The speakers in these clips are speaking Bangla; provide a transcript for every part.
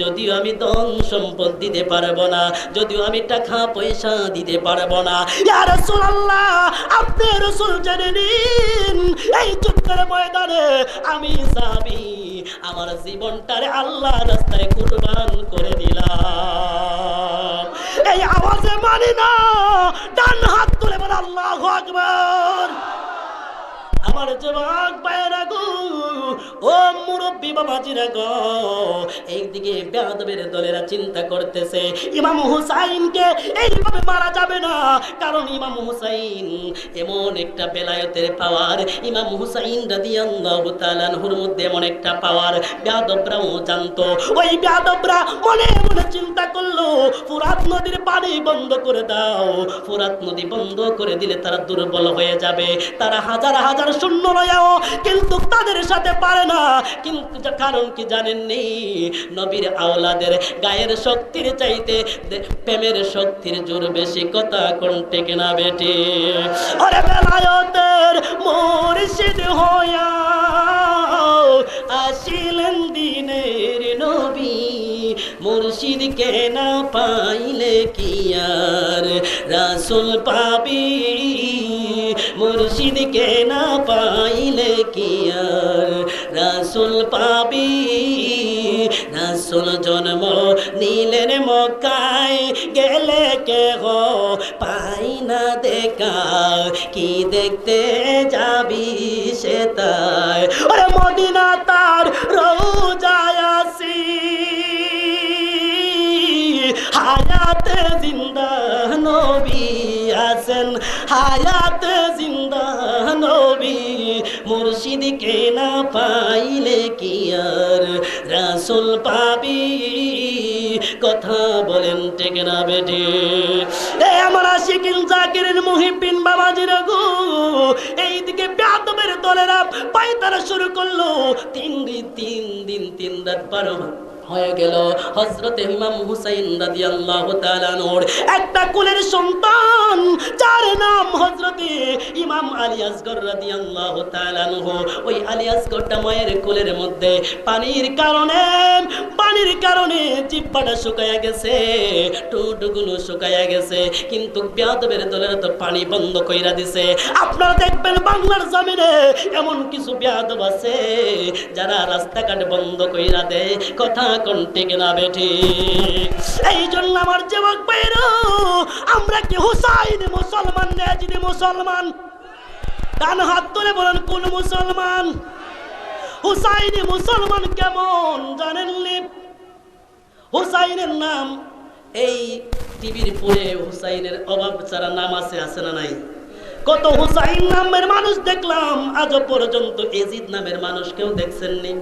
যদিও আমি ধন সম্পদ দিতে পারব না, যদিও আমি টাকা পয়সা দিতে পারব না। আপনি রাসূল জেনে নিন, এই যুদ্ধের ময়দানে আমি সাহাবী আমার জীবনটারে আল্লাহ রাস্তায় কুরবান করে দিলাম। এই আওয়াজে মানি না, ডান হাত তুলে বলে আল্লাহু আকবার। আমার যুবক ভাইয়েরা গো ও মুরব্বী বাবাজিরা গো, এইদিকে বেয়াদবের দলেরা চিন্তা করতেছে, ইমাম হুসাইনকে এইভাবে মারা যাবে না। কারণ ইমাম হুসাইন এমন একটা বেলায়তের পাওয়ার ইমাম হুসাইন রাদিয়াল্লাহু তাআলার মধ্যে এমন একটা পাওয়ার বেয়াদবরাও জানতো। ওই বেয়াদবরা মনে মনে চিন্তা করল, ফুরাত নদীর পানি বন্ধ করে দাও। ফুরাত নদী বন্ধ করে দিলে তারা দুর্বল হয়ে যাবে। তারা হাজার হাজার শূন্য রয়াও কিন্তু তাদের সাথে পারে না। কিন্তু কারণ কি জানেন নেই নবীর আওলাদের গায়ের শক্তির চাইতে প্রেমের শক্তির জোর বেশি কথা কেনা বেটে? আরে বেলায়তের মুর্শিদ হইয়া পাইলে কি আর? রাসুল পাবি মুর্শিদ কে না পাইলে কি আর? রাসুল পাবি রাসুল জন্ম নীলের মকায় গেলে কে গো পাই না দেখা। কি দেখতে যাবি সে তাই মদিনা তার রোজায় হায়াতে জিন্দা নবী আছেন। হায়াতে জিন্দা নবী, মুর্শিদ কে না পাইলে কি আর? রাসুল পাবি, কথা বলেন টেকে না বেটে এ আমার আশিকিন জাকিরের মুহিবিন বাবাজির গো, এইদিকে বেয়াদবের দলেরা পাইতারা শুরু করল। তিন দিন তিন দিন, তিন রাত পার হয়ে গেল। হজরত ইমাম হুসাইন রাদিয়াল্লাহু তাআলা নূর। একটা কুলের সন্তান, যার নাম হজরতে ইমাম আলী আসগর তাআলা নূহ ওই আলী আসগরটা মায়ের কুলের মধ্যে। পানির কারণে পানির কারণে জিব্বাটা শুকায়া গেছে টুটগুলো শুকায়া গেছে। কিন্তু বেয়াদবের দলের তো পানি বন্ধ কইরা দিছে। আপনারা দেখবেন বাংলার জমিনে এমন কিছু বেয়াদব আছে, যারা রাস্তাঘাট বন্ধ কইরা দেয়। কথা কোন টিকে না বেঠি এই জন্য আমার যুবক ভাইরা আমরা কি হুসাইন মুসলমান নেজিদ মুসলমান? ডান হাত তুলে বলেন, কোন মুসলমান? হুসাইনি মুসলমান কেমন জানেননি হুসাইনের নাম, এই টিভির পরে হুসাইনের অভাব ছাড়া নাম আছে আছে না নাই? কত হুসাইন নামের মানুষ দেখলাম আজ পর্যন্ত এজিদ নামের মানুষ কেউ দেখছেননি?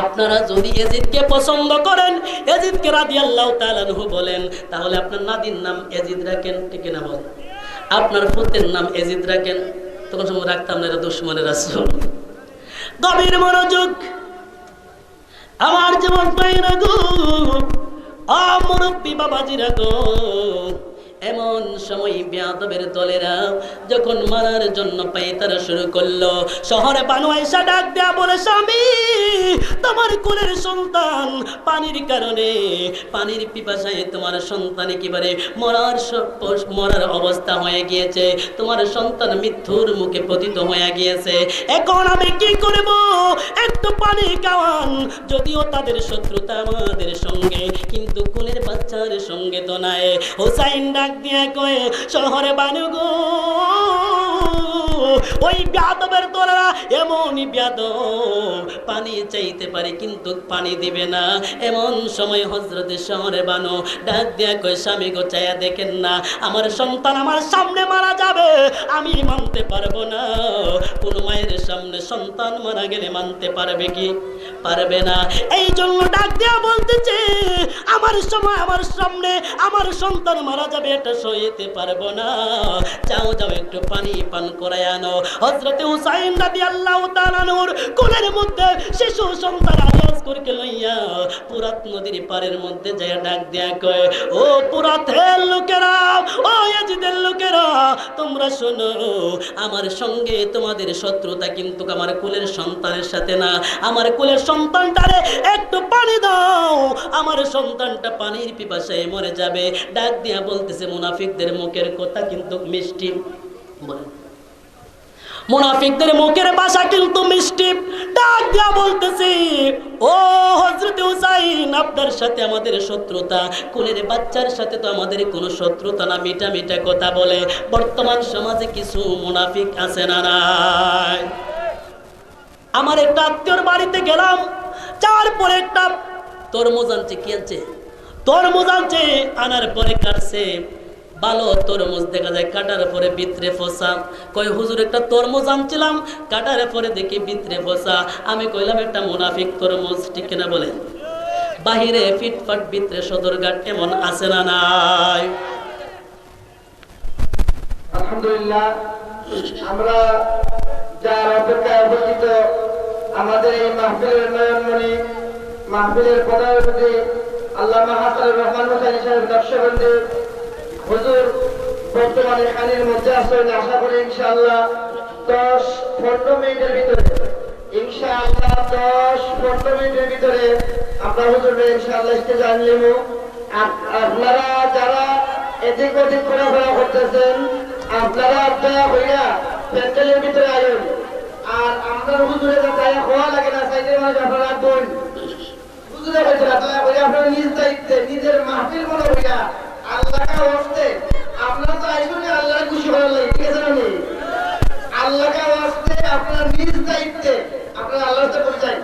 আপনারা যদি এজিদকে পছন্দ করেন, এজিদকে রাদি আল্লাহ তালানহু বলেন, তাহলে আপনার নাদির নাম এজিদ রাখেন, ঠিক না বল? আপনার পুতের নাম এজিদ রাখেন। তখন সময় রাখতাম না, এরা দুশ্মনের আসল গভীর মনোযোগ। আমার যেমন পাইরা গো অমরব্বী এমন সময় বেয়াদবের দলেরা যখন মারার জন্য পাইতারা শুরু করল, শহরে বানু আয়সা ডাক দেয়া বলে, স্বামী তোমার কোলের সন্তান। পানির কারণে, পানির পিপাসায় তোমার সন্তান একেবারে মরার মরার অবস্থা হয়ে গিয়েছে। তোমার সন্তান মৃত্যুর মুখে পতিত হয়ে গিয়েছে। এখন আমি কি করব? একটু পানি খাওয়ান। যদিও তাদের শত্রুতা আমাদের সঙ্গে, কিন্তু কোলের বাচ্চার সঙ্গে তো নাই। হোসাইন ডাক দিয়ে কয়ে, শহরে বানু গো। ওই ব্যাদবের তোরা এমনই ব্যাদব। পানি চাইতে পারে কিন্তু পানি দিবে না। এমন সময় হজরতের শহরে বানো ডাক দিয়া কয়, স্বামী গো চায়া দেখেন না। আমার সন্তান আমার সামনে মারা যাবে। আমি মানতে পারব না। কোনো মায়ের সামনে সন্তান মারা গেলে মানতে পারবে কি? পারবে না। এই জন্য ডাক দিয়া বলতেছে, আমার সময়, আমার সামনে, আমার সন্তান মারা যাবে, এটা সইতে পারব না। যাও যাও, একটু পানি পান করায় আনো। হযরতে হুসাইন রাদিয়াল্লাহু তাআলা নূর কোলের মধ্যে শিশু সন্তান আলিয়াস করকে লইয়া পুরাত নদীর পারের মধ্যে যায় ডাক দিয়া কয়, ও পুরাতের লোকেরা, ও তোমরা শোনো, আমার সঙ্গে তোমাদের শত্রুতা কিন্তু আমার কুলের সন্তানের সাথে না। আমার কুলের সন্তানটারে একটু পানি দাও, আমার সন্তানটা পানির পিপাসায় মরে যাবে। ডাক দিয়া বলতেছে, মুনাফিকদের মুখের কথা কিন্তু মিষ্টি। বলেন মুনাফিকদের মুখের ভাষা কিন্তু মিষ্টি। ডাক দিয়া বলতেছি, ও হজরত হুসাইন, আপনার সাথে আমাদের শত্রুতা। কুলের বাচ্চার সাথে তো আমাদের কোনো শত্রুতা না মিঠা মিঠা কথা বলে। বর্তমান সমাজে কিছু মুনাফিক আছে না নাই? আমার একটা আত্মীয়র বাড়িতে গেলাম, যাওয়ার পরে একটা তরমুজ আনছে, কি আনছে? তরমুজ আনছে, আনার পরে কাটছে। ভালো তরমুজ দেখা যায়, কাটার পরে ভিতরে ফসা। কই হুজুর, একটা তরমুজ আনছিলাম, কাটার পরে দেখি ভিতরে ফসা। আমি কইলাম, একটা মুনাফিক তরমুজ, ঠিক কিনা বলে বাহিরে ফিটফাট ভিতরে সদরঘাট এমন আছে না নাই। আলহামদুলিল্লাহ, আমরা যার অপেক্ষায় উপস্থিত আমাদের এই মাহফিলের নয়নমণি, মাহফিলের প্রধান আল্লাহ হাসানুর রহমান হোসেন সাহেব নকশবন্দি হুজুর, বর্তমানে খানির মধ্যে আসেন আশা করি ইনশাআল্লাহ দশ, পনেরো মিনিটের ভিতরে, ইনশাআল্লাহ দশ, পনেরো মিনিটের ভিতরে আমরা হুজুরের ইনশাআল্লাহ স্টেজে আনলিমু আপ- আপনারা যারা এদিক ওদিক ঘোরাফেরা করতেছেন, আপনারা দয়া হইয়া প্যান্ডেলের ভিতরে আয়ুন আর আমরা হুজুরে যাতায়া হওয়া লাগে না সাইডের মানুষ আপনারা বোন হুজুরে দয়া করে, আপনারা নিজ দায়িত্বে, নিজের মাহফিল মনে হইয়া আল্লাহকে ওয়াস্তে আপনারা তো আইসুন আল্লাহকে খুশি করার লাগে, ঠিক আছে না নি? আল্লাহকে ওয়াস্তে আপনারা নিজ দায়িত্বে আপনারা আল্লাহর সাথে পরিচয়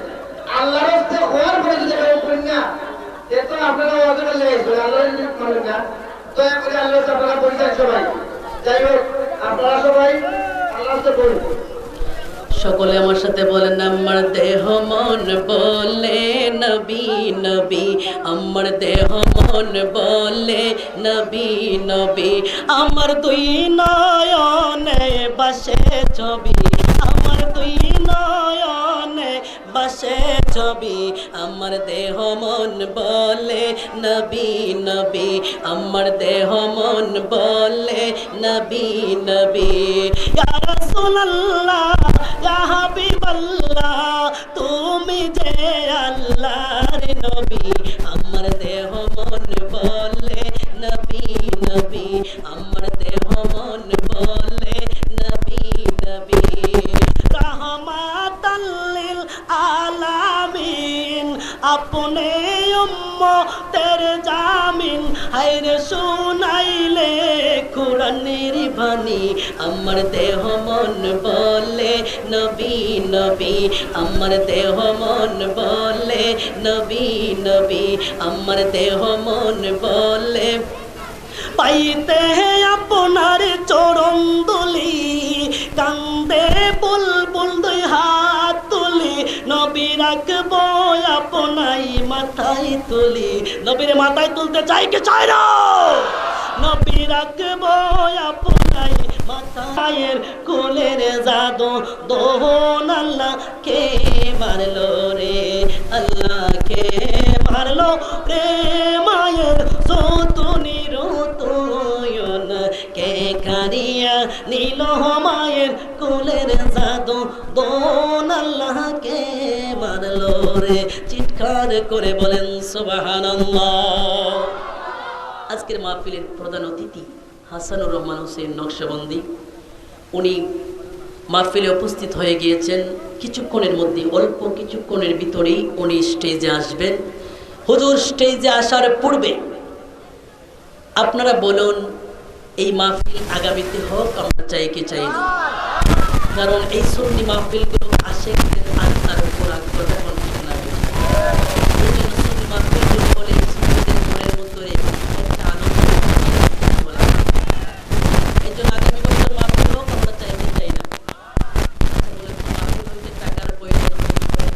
আল্লাহর সাথে হওয়ার পরে যদি কেউ করেন না, এ তো আপনারা ওয়াজে লেগেছিল আল্লাহর যদি মানেন না। দয়া করে আল্লাহর সাথে আপনারা পরিচয় সবাই। যাই হোক, আপনারা সবাই আল্লাহর সাথে বলুন সকলে আমার সাথে বলেন, আমার দেহ মন বলে নবী নবী। আমার দেহ মন বলে নবী নবী। আমার দুই নয়নে বাসে ছবি। আমার দুই নয়নে বাসে ছবি, আমার দেহ মন বলে নবী নবী, আমার দেহ মন বলে নবী নবী। রাসূলুল্লাহ, ইয়া হাবিবাল্লাহ, তুমি যে আল্লাহর নবী, আমার দেহ মন বলে শুনাইলে কোরআনের বাণী, আমার দেহ মন বলে, নবী নবী, আমার দেহ মন বলে, নবী নবী, আমার দেহ মন বলে। পাইতে আপনার চরণ দুলি নবী রাখব আপনাই মাথায় তুলি। নবীর মাথায় তুলতে চাই কি চাই না? নবী রাখব আপনাই মাথায়ের কোলের জাদু। দোহন আল্লাহ কে মারলো রে আল্লাহ কে মারলো রে। মায়ের সতুনি রতয়ন কে কারিয়া নীল মায়ের কোলের জাদু। দোন আল্লাহ কে মারলো রে চিৎকার করে বলেন আজকের মাহফিলের প্রধান অতিথি হাসানুর রহমান হোসেন নকশবন্দি। উনি মাহফিলে উপস্থিত হয়ে গিয়েছেন। কিছুক্ষণের মধ্যে, অল্প কিছুক্ষণের ভিতরেই উনি স্টেজে আসবেন। হুজুর স্টেজে আসার পূর্বে আপনারা বলুন, এই মাহফিল আগামীতে হোক, আমরা চাই কি চাই না। কারণ এই সুন্নি মাহফিলগুলো আসে আত্মার উপর আগ্রহ তখন ঠিক না এই জন্য সুন্নি মাহফিলগুলো বলে সুন্নিদের মনের মধ্যে একটা আনন্দ বলা হয়। এই জন্য আগামী বছর মাহফিল হোক আমরা চাইতে চাই না আচ্ছা বলেন তো মাহফিল হইতে টাকার প্রয়োজন হয় কি করে?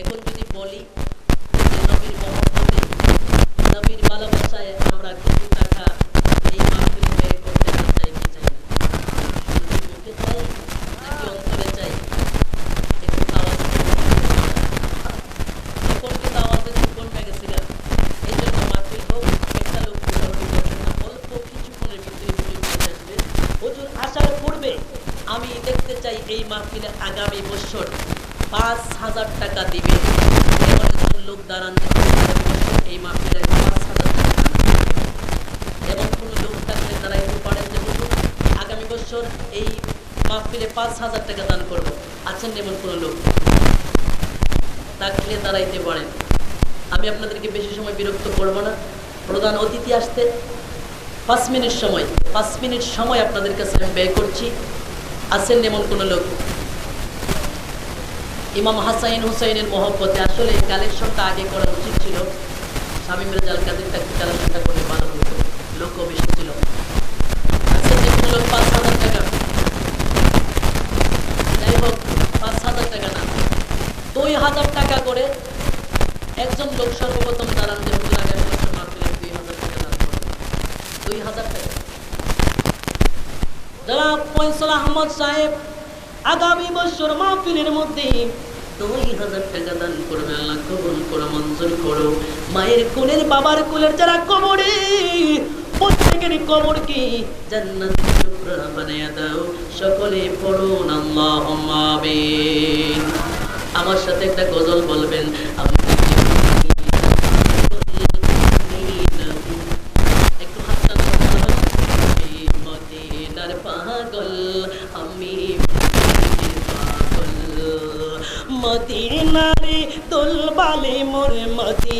এখন যদি বলি যে নবীর মহব্বতে নবীর ভালোবাসায় আমরা কিছু টাকা এই মাহফিল ব্যয় করতে না চাই কি চাই না শুধু মুখে চাই মাহফিলের পূর্বে আমি দেখতে চাই এই মাহফিলে আগামী বছর পাঁচ হাজার টাকা দিবে। এমন লোক দাঁড়ান এই মাহফিলে পাঁচ হাজার টাকা। এমন কোন লোক থাকলে তারা একটু পারেন যে আগামী বছর এই মাহফিলে পাঁচ হাজার টাকা দান করব। আছেন এমন কোন লোক। থাকলে দাঁড়াইতে পারেন আমি আপনাদেরকে বেশি সময় বিরক্ত করব না। প্রধান অতিথি আসতে পাঁচ মিনিট সময়, পাঁচ মিনিট সময় আপনাদের কাছে আমি ব্যয় করছি। আছেন এমন কোনো লোক। ইমাম হাসাইন হুসাইনের মহব্বতে আসলে কালেকশনটা আগে করা উচিত ছিল। শামীম রেজাল কাদেরটা একটু কালেকশনটা করলে ভালো হতো লোকও বেশি ছিল। না। দুই হাজার টাকা করে একজন লোক সর্বপ্রথম দুই হাজার টাকা দুই হাজার টাকা। সাহেব আগামী বছর মাহফিলের মধ্যে হাজার টাকা দান আল্লাহ, কবুল মঞ্জুর করো। মায়ের কোলের, বাবার কোলের যারা কবরে, প্রত্যেকের কবরকে জান্নাত টুকরা বানিয়ে দাও, সকলে পড়ুন আল্লাহ আমার সাথে একটা গজল বলবেন মোর মদিনা